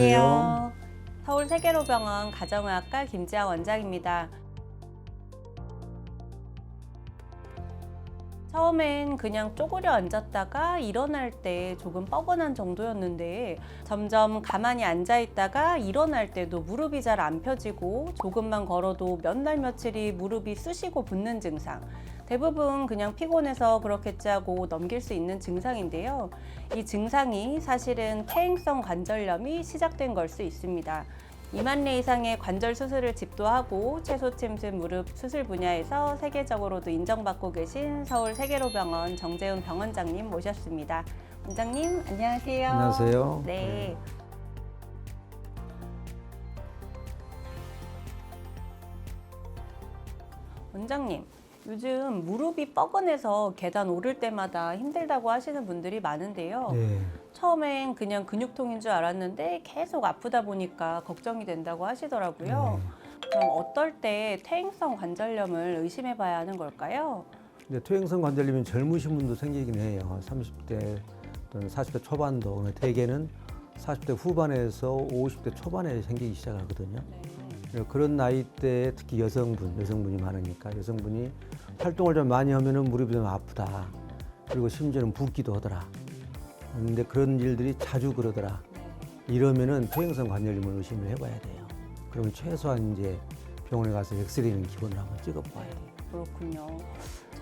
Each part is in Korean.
안녕하세요. 서울 세계로병원 가정의학과 김지아 원장입니다. 처음엔 그냥 쪼그려 앉았다가 일어날 때 조금 뻐근한 정도였는데 점점 가만히 앉아 있다가 일어날 때도 무릎이 잘 안 펴지고 조금만 걸어도 몇 날 며칠이 무릎이 쑤시고 붓는 증상. 대부분 그냥 피곤해서 그렇겠지 하고 넘길 수 있는 증상인데요. 이 증상이 사실은 퇴행성 관절염이 시작된 걸 수 있습니다. 2만 례 이상의 관절 수술을 집도하고 최소 침습 무릎 수술 분야에서 세계적으로도 인정받고 계신 서울 세계로병원 정재훈 병원장님 모셨습니다. 원장님 안녕하세요. 안녕하세요. 네. 원장님, 요즘 무릎이 뻐근해서 계단 오를 때마다 힘들다고 하시는 분들이 많은데요. 네. 처음엔 그냥 근육통인 줄 알았는데 계속 아프다 보니까 걱정이 된다고 하시더라고요. 네. 그럼 어떨 때 퇴행성 관절염을 의심해 봐야 하는 걸까요? 근데 퇴행성 관절염이 젊으신 분도 생기긴 해요. 30대 또는 40대 초반도 대개는 40대 후반에서 50대 초반에 생기기 시작하거든요. 그래서 그런 나이대에 특히 여성분, 여성분이 많으니까 여성분이 활동을 좀 많이 하면은 무릎이 좀 아프다. 그리고 심지어는 붓기도 하더라. 근데 그런 일들이 자주 그러더라. 이러면은 퇴행성 관절염을 의심을 해봐야 돼요. 그러면 최소한 이제 병원에 가서 엑스레이는 기본으로 한번 찍어봐야 돼요. 그렇군요.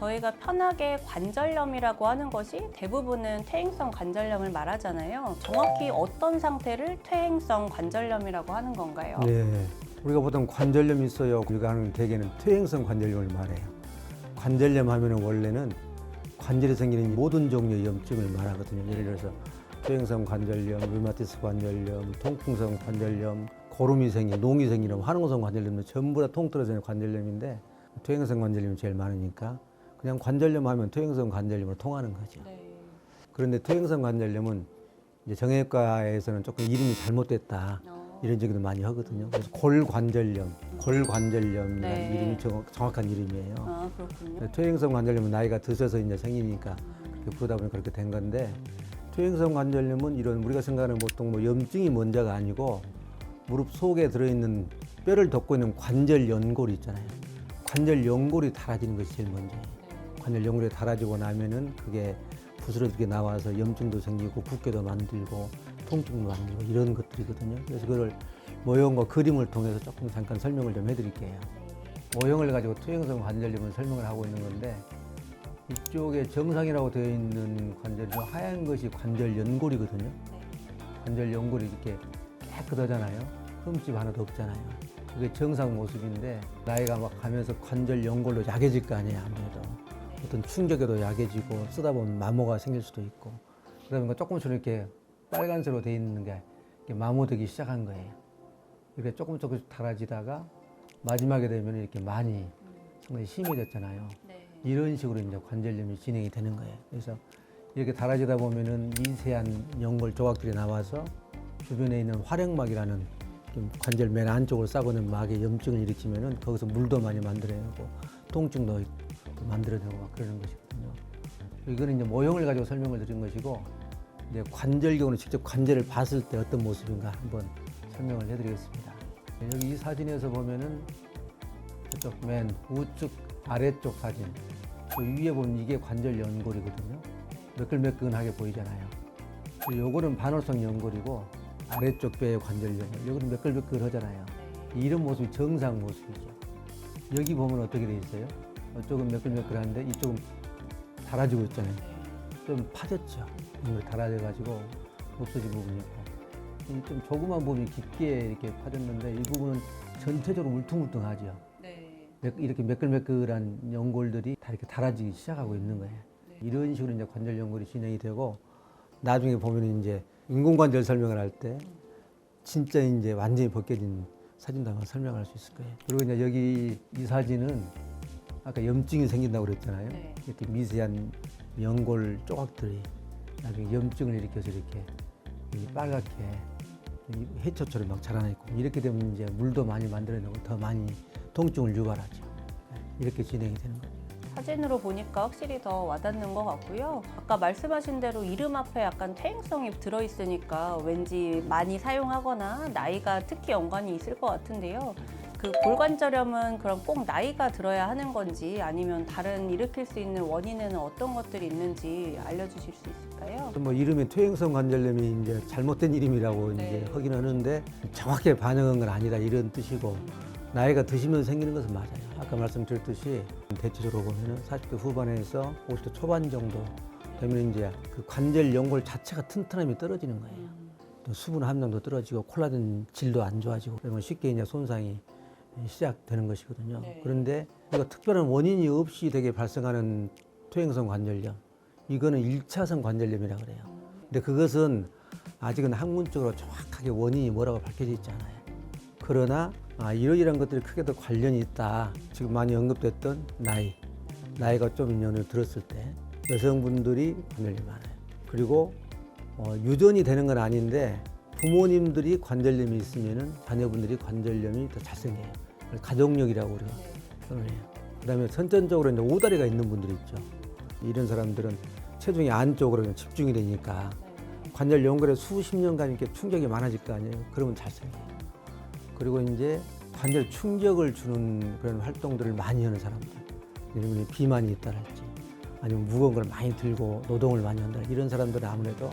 저희가 편하게 관절염이라고 하는 것이 대부분은 퇴행성 관절염을 말하잖아요. 정확히 어떤 상태를 퇴행성 관절염이라고 하는 건가요? 네. 우리가 보통 관절염이 있어요. 우리가 하는 대개는 퇴행성 관절염을 말해요. 관절염 하면은 원래는 관절에 생기는 모든 종류의 염증을 말하거든요. 예를 들어서 퇴행성 관절염, 류마티스 관절염, 통풍성 관절염, 고름이 생긴, 농이 생기는 화농성 관절염 전부 다 통틀어지는 관절염인데 퇴행성 관절염이 제일 많으니까 그냥 관절염 하면 퇴행성 관절염으로 통하는 거죠. 네. 그런데 퇴행성 관절염은 이제 정형외과에서는 조금 이름이 잘못됐다. 어, 이런 얘기도 많이 하거든요. 그래서 골관절염, 골관절염이라는 네. 이름이 정, 정확한 이름이에요. 아, 그렇군요. 퇴행성 관절염은 나이가 드셔서 이제 생기니까 부르다 보니 그렇게 된 건데 퇴행성 관절염은 이런 우리가 생각하는 보통 뭐 염증이 먼저가 아니고 무릎 속에 들어있는 뼈를 덮고 있는 관절 연골이 있잖아요. 관절 연골이 닳아지는 것이 제일 먼저예요. 관절 연골이 닳아지고 나면은 그게 부스러지게 나와서 염증도 생기고 붓기도 만들고 통증도 만들고 이런 것들이거든요. 그래서 그걸 모형과 그림을 통해서 조금 잠깐 설명을 좀 해드릴게요. 모형을 가지고 퇴행성 관절염을 설명을 하고 있는 건데 이쪽에 정상이라고 되어 있는 관절이 하얀 것이 관절 연골이거든요. 관절 연골이 이렇게 깨끗하잖아요. 흠집 하나도 없잖아요. 그게 정상 모습인데 나이가 막 가면서 관절 연골로 약해질 거 아니에요. 아무래도 어떤 충격에도 약해지고 쓰다 보면 마모가 생길 수도 있고 그러면 조금씩 이렇게 빨간색으로 되어 있는 게 이렇게 마모되기 시작한 거예요. 이렇게 조금 조금씩 달아지다가 마지막에 되면 이렇게 많이 상당히 심해졌잖아요. 네. 이런 식으로 이제 관절염이 진행이 되는 거예요. 그래서 이렇게 달아지다 보면은 미세한 연골 조각들이 나와서 주변에 있는 활액막이라는 좀 관절 맨 안쪽으로 싸고 있는 막에 염증을 일으키면은 거기서 물도 많이 만들어내고 통증도 만들어내고 막 그러는 것이거든요. 이거는 이제 모형을 가지고 설명을 드린 것이고 이제 관절경으로 직접 관절을 봤을 때 어떤 모습인가 한번 설명을 해드리겠습니다. 여기 이 사진에서 보면은 저쪽 맨 우측 아래쪽 사진 그 위에 보면 이게 관절 연골이거든요. 매끌매끈하게 보이잖아요. 그리고 요거는 반월성 연골이고 아래쪽 뼈의 관절 연골. 요거는 매끌매끌하잖아요. 이런 모습이 정상 모습이죠. 여기 보면 어떻게 돼 있어요? 이쪽은 매끌매끌한데 이쪽은 달아지고 있잖아요. 좀 파졌죠. 연골이 달아져가지고 없어진 부분이 있고. 이좀 조그만 부분이 깊게 이렇게 파졌는데 이 부분은 전체적으로 울퉁불퉁하죠. 네. 매- 이렇게 매끌매끌한 연골들이 다 이렇게 달아지기 시작하고 있는 거예요. 이런 식으로 이제 관절 연골이 진행이 되고 나중에 보면 이제 인공관절 설명을 할 때 진짜 이제 완전히 벗겨진 사진도 한번 설명할 수 있을 거예요. 그리고 이제 여기 이 사진은 아까 염증이 생긴다고 그랬잖아요. 네. 이렇게 미세한 연골 조각들이 나중에 염증을 일으켜서 이렇게 이 빨갛게 이 해초처럼 막 자라나 있고 이렇게 되면 이제 물도 많이 만들어내고 더 많이 통증을 유발하죠. 네, 이렇게 진행이 되는 거예요. 사진으로 보니까 확실히 더 와닿는 것 같고요. 아까 말씀하신 대로 이름 앞에 약간 퇴행성이 들어있으니까 왠지 많이 사용하거나 나이가 특히 연관이 있을 것 같은데요. 그 골관절염은 그럼 꼭 나이가 들어야 하는 건지 아니면 다른 일으킬 수 있는 원인에는 어떤 것들이 있는지 알려주실 수 있을까요? 뭐 이름이 퇴행성 관절염이 이제 잘못된 이름이라고 네. 이제 하긴 하는데 정확하게 반영한 건 아니다 이런 뜻이고 나이가 드시면 생기는 것은 맞아요. 아까 말씀드렸듯이 대체적으로 보면은 40대 후반에서 50대 초반 정도 되면 이제 그 관절 연골 자체가 튼튼함이 떨어지는 거예요. 또 수분 함량도 떨어지고 콜라겐 질도 안 좋아지고 그러면 쉽게 이제 손상이 시작되는 것이거든요. 네. 그런데 이거 특별한 원인이 없이 되게 발생하는 퇴행성 관절염 이거는 일차성 관절염이라 그래요. 근데 그것은 아직은 학문적으로 정확하게 원인이 뭐라고 밝혀져 있지 않아요. 그러나 아, 이러이러한 것들이 크게 더 관련이 있다. 지금 많이 언급됐던 나이, 나이가 좀 인연을 들었을 때 여성분들이 관절염이 많아요. 그리고 어, 유전이 되는 건 아닌데 부모님들이 관절염이 있으면은 자녀분들이 관절염이 더 잘 생겨요. 가족력이라고 우리가 표현을 해요. 그다음에 선천적으로 이제 오다리가 있는 분들이 있죠. 이런 사람들은 체중이 안쪽으로 집중이 되니까 관절 연골에 수십 년간 이렇게 충격이 많아질 거 아니에요. 그러면 잘 생겨요. 그리고 이제 관절 충격을 주는 그런 활동들을 많이 하는 사람들. 이런 분이 비만이 있다랄지 아니면 무거운 걸 많이 들고 노동을 많이 한다. 이런 사람들은 아무래도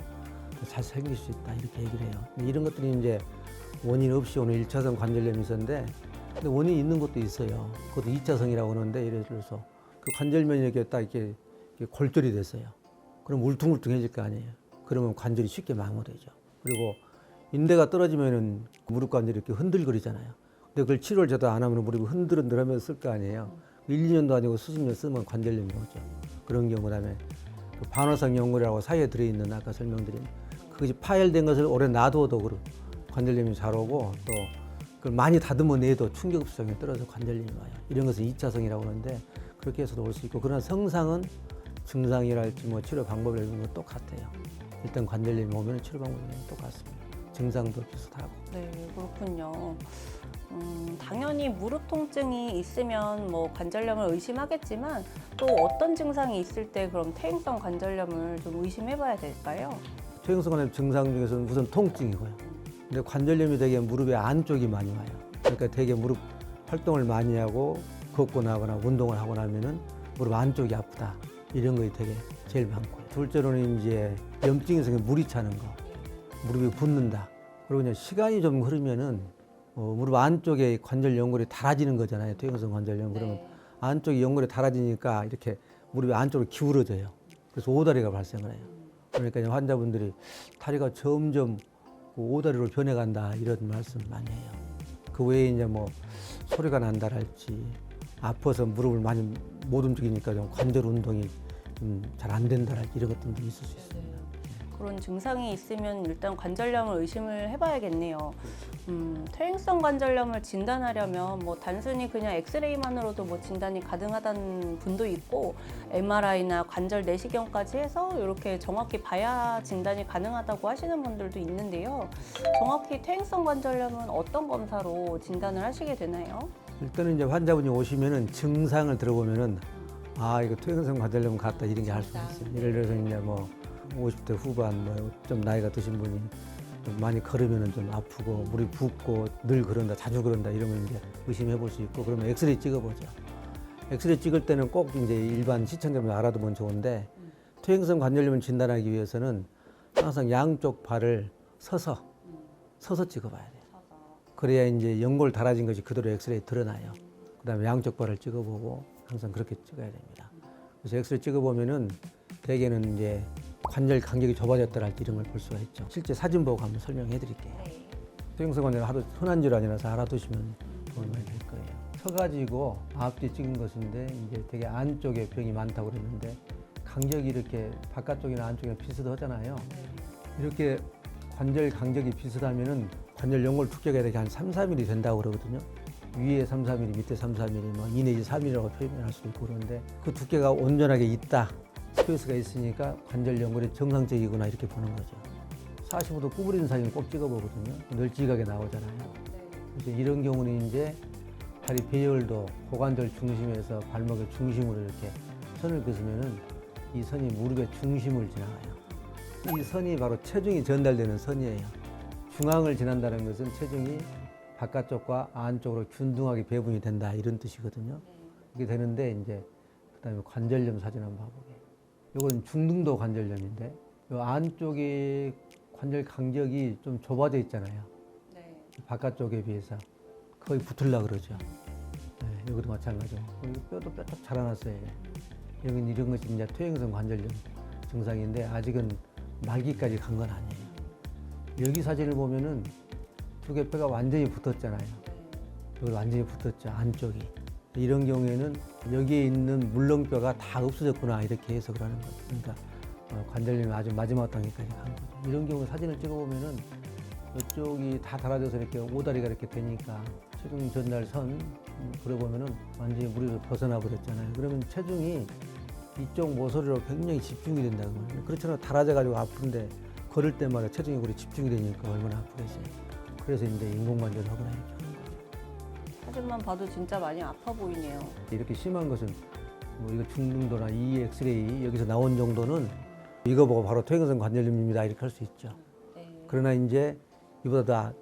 더잘 생길 수 있다. 이렇게 얘기를 해요. 이런 것들이 이제 원인 없이 오는 일차성 관절염 이 있었는데 근데 원인이 있는 것도 있어요. 그것도 이차성이라고 하는데 예를 들어서 그 관절면이 이렇게 딱 이렇게, 이렇게 골절이 됐어요. 그럼 울퉁불퉁해질 거 아니에요. 그러면 관절이 쉽게 망가되죠. 그리고 인대가 떨어지면은 무릎 관절이 이렇게 흔들거리잖아요. 근데 그걸 치료를 제대로 안 하면 무릎이 흔들흔들하면서 쓸거 아니에요. 1, 2년도 아니고 수십 년 쓰면 관절염이 오죠. 그런 경우 그다음에 그 반화성 연골이라고 사이에 들어있는 아까 설명드린 그것이 파열된 것을 오래 그런 관절염이 잘 오고 또 그걸 많이 다듬어 내도 충격 흡수성이 떨어져 관절염이 와요. 이런 것은 이차성이라고 하는데 그렇게 해서도 올 수 있고 그러나 성상은 증상이랄지 뭐 치료 방법이랄지 뭐 똑같아요. 일단 관절염이 오면 치료 방법이 똑같습니다. 증상도 비슷하고. 네, 그렇군요. 음, 당연히 무릎 통증이 있으면 뭐 관절염을 의심하겠지만 또 어떤 증상이 있을 때 그럼 퇴행성 관절염을 좀 의심해봐야 될까요? 퇴행성 관절 증상 중에서는 우선 통증이고요. 근데 관절염이 되게 무릎의 안쪽이 많이 와요. 그러니까 되게 무릎 활동을 많이 하고 걷고 나거나 운동을 하고 나면은 무릎 안쪽이 아프다. 이런 것이 되게 제일 많고요. 둘째로는 이제 염증이 생겨 물이 차는 거. 무릎이 붓는다. 그리고 이제 시간이 좀 흐르면은 어, 무릎 안쪽에 관절 연골이 닳아지는 거잖아요. 퇴행성 관절염. 그러면 안쪽에 연골이 닳아지니까 이렇게 무릎이 안쪽으로 기울어져요. 그래서 오다리가 발생을 해요. 그러니까 환자분들이 다리가 점점 그 오다리로 변해간다 이런 말씀 많이 해요. 그 외에 이제 뭐 소리가 난다랄지 아파서 무릎을 많이 못 움직이니까 좀 관절 운동이 잘 안 된다랄지 이런 것들도 있을 수 있습니다. 그런 증상이 있으면 일단 관절염을 의심을 해봐야겠네요. 음, 퇴행성 관절염을 진단하려면 뭐 단순히 그냥 엑스레이만으로도 뭐 진단이 가능하다는 분도 있고 MRI나 관절 내시경까지 해서 이렇게 정확히 봐야 진단이 가능하다고 하시는 분들도 있는데요. 정확히 퇴행성 관절염은 어떤 검사로 진단을 하시게 되나요? 일단은 이제 환자분이 오시면은 증상을 들어보면은 아 이거 퇴행성 관절염 같다 이런 게 알 수 있어요. 예를 들어서 이제 뭐 50대 후반 뭐 좀 나이가 드신 분이 좀 많이 걸으면은 좀 아프고 물이 붓고 늘 그런다 자주 그런다 걸 이제 의심해 볼 수 있고 그러면 엑스레이 찍어보죠. 엑스레이 찍을 때는 꼭 이제 일반 시청자분 알아두면 좋은데 퇴행성 관절염을 진단하기 위해서는 항상 양쪽 발을 서서 서서 찍어봐야 돼요. 그래야 이제 연골 달아진 것이 그대로 엑스레이 드러나요. 그다음에 양쪽 발을 찍어보고 항상 그렇게 찍어야 됩니다. 그래서 엑스레이 찍어보면은 대개는 이제 관절 간격이 좁아졌다랄지 이런 걸 볼 수가 있죠. 실제 사진 보고 한번 설명해 드릴게요. 퇴행성 관절 하도 흔한 질환이라서 알아두시면 도움이 많이 될 거예요. 서가지고 앞뒤 찍은 것인데 이제 되게 안쪽에 병이 많다고 그랬는데 간격이 이렇게 바깥쪽이나 안쪽이나 비슷하잖아요. 이렇게 관절 간격이 비슷하면은 관절 연골 두께가 이렇게 한 3, 4mm 된다고 그러거든요. 위에 3, 4mm, 밑에 3, 4mm, 뭐 2 내지 3mm라고 표현할 수도 있고 그러는데 그 두께가 온전하게 있다. 스페이스가 있으니까 관절 연골이 정상적이구나 이렇게 보는 거죠. 45도 구부리는 사진 꼭 찍어보거든요. 널찍하게 나오잖아요. 그래서 이런 경우는 이제 다리 배열도 고관절 중심에서 발목의 중심으로 이렇게 선을 그으면은 이 선이 무릎의 중심을 지나가요. 이 선이 바로 체중이 전달되는 선이에요. 중앙을 지난다는 것은 체중이 바깥쪽과 안쪽으로 균등하게 배분이 된다 이런 뜻이거든요. 이렇게 되는데 이제 그다음에 관절염 사진 한번 봐보게. 이건 중등도 관절염인데 이 안쪽에 관절 간격이 좀 좁아져 있잖아요. 네. 바깥쪽에 비해서 거의 붙을라 그러죠. 네, 여기도 마찬가지고 뼈도 뼈쪽 자라났어요. 여기는 이런 것이 이제 퇴행성 관절염 증상인데 아직은 말기까지 간 건 아니에요. 여기 사진을 보면은 두 개 뼈가 완전히 붙었잖아요. 여기 완전히 붙었죠 안쪽이. 이런 경우에는 여기에 있는 물렁뼈가 다 없어졌구나 이렇게 해서 그러는 거죠. 그러니까 어, 관절염이 아주 마지막 단계까지 간 거죠. 이런 경우 사진을 찍어보면은 이쪽이 다 달아져서 이렇게 오다리가 이렇게 되니까 체중 전달 선 음, 그래 보면은 완전히 무리를 벗어나 버렸잖아요. 그러면 체중이 이쪽 모서리로 굉장히 집중이 된다고 말이에요. 그렇잖아요. 달아져 가지고 아픈데 걸을 때마다 체중이 그리 집중이 되니까 얼마나 아프겠어요. 그래서 이제 인공관절 하거나 이렇게 하는. 사진만 봐도 진짜 많이 아파 보이네요. 이렇게 심한 것은 뭐 이거 중등도나 이 엑스레이 여기서 나온 정도는 이거 보고 바로 퇴행성 관절염입니다 이렇게 할 수 있죠. 네. 그러나 이제 이보다 더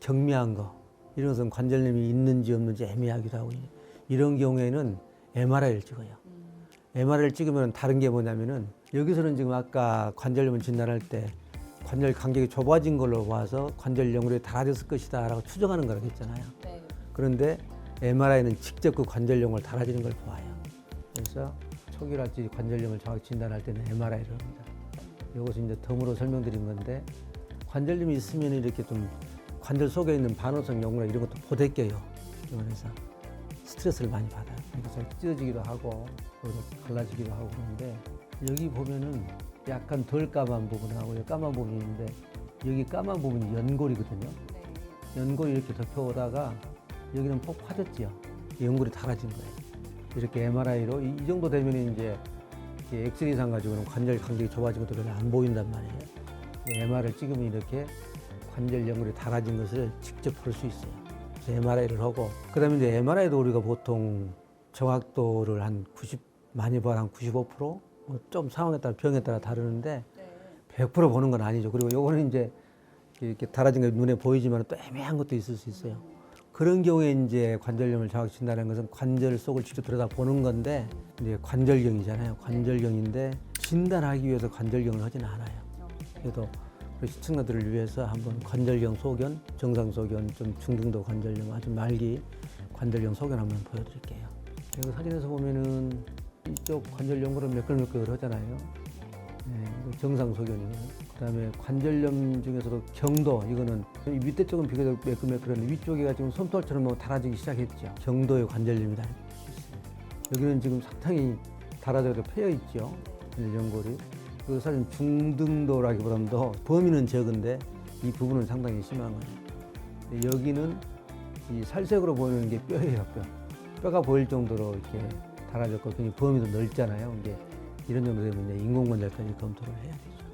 경미한 거 이런 것은 관절염이 있는지 없는지 애매하기도 하고 이런 경우에는 MRI를 찍어요. MRI를 찍으면 다른 게 뭐냐면은 여기서는 지금 아까 관절염을 진단할 때 관절 간격이 좁아진 걸로 봐서 관절 연골이 달아졌을 것이다라고 추정하는 거라고 했잖아요. 네. 그런데 MRI는 직접 그 관절염을 달아지는 걸 보아요. 그래서 초기랄지 관절염을 정확히 진단할 때는 MRI를 합니다. 이것은 이제 덤으로 설명드린 건데 관절염이 있으면 이렇게 좀 관절 속에 있는 반응성 연골이나 이런 것도 보대껴요. 그래서 스트레스를 많이 받아요. 그래서 찢어지기도 하고 갈라지기도 하고 그러는데 여기 보면은 약간 덜 까만 부분하고 까만 부분이 있는데 여기 까만 부분이 연골이거든요. 네. 연골이 이렇게 덮여오다가 여기는 폭 파졌지요. 연골이 달아진 거예요. 이렇게 MRI로 이, 이 정도 되면 이제 엑스레이상 가지고는 관절 간격이 것도 별로 안 보인단 말이에요. MRI를 찍으면 이렇게 관절 연골이 달아진 것을 직접 볼 수 있어요. 그래서 MRI를 하고 그다음에 이제 MRI도 우리가 보통 정확도를 한 90, 많이 봐한 95%, 뭐좀 상황에 따라 병에 따라 다르는데 네. 100% 보는 건 아니죠. 그리고 요거는 이제 이렇게 달아진 게 눈에 보이지만 또 애매한 것도 있을 수 있어요. 그런 경우에 이제 관절염을 정확히 진단하는 것은 관절 속을 직접 들여다 보는 건데 이제 관절경이잖아요. 관절경인데 진단하기 위해서 관절경을 하지는 않아요. 그래도 우리 시청자들을 위해서 한번 관절경 소견, 정상 소견, 좀 중등도 관절염, 아주 말기 관절경 소견 한번 보여드릴게요. 여기 사진에서 보면은 이쪽 관절 연골은 매끌매끌 하잖아요. 네, 이거 정상 소견이고요. 그다음에 관절염 중에서도 경도 이거는 이 밑에 쪽은 비교적 매끌매끌한데 위쪽에가 지금 솜털처럼 뭐 달아지기 시작했죠. 경도의 볼수 있어요. 여기는 지금 상당히 달아져서 패여 있죠. 연골이. 그 사실 중등도라기보다는 더 범위는 적은데 이 부분은 상당히 심한 거예요. 여기는 이 살색으로 보이는 게 뼈예요, 뼈. 뼈가 보일 정도로 이렇게 달아졌고 굉장히 범위도 넓잖아요. 이제 이런 정도 되면 인공관절까지 검토를 해야 되죠.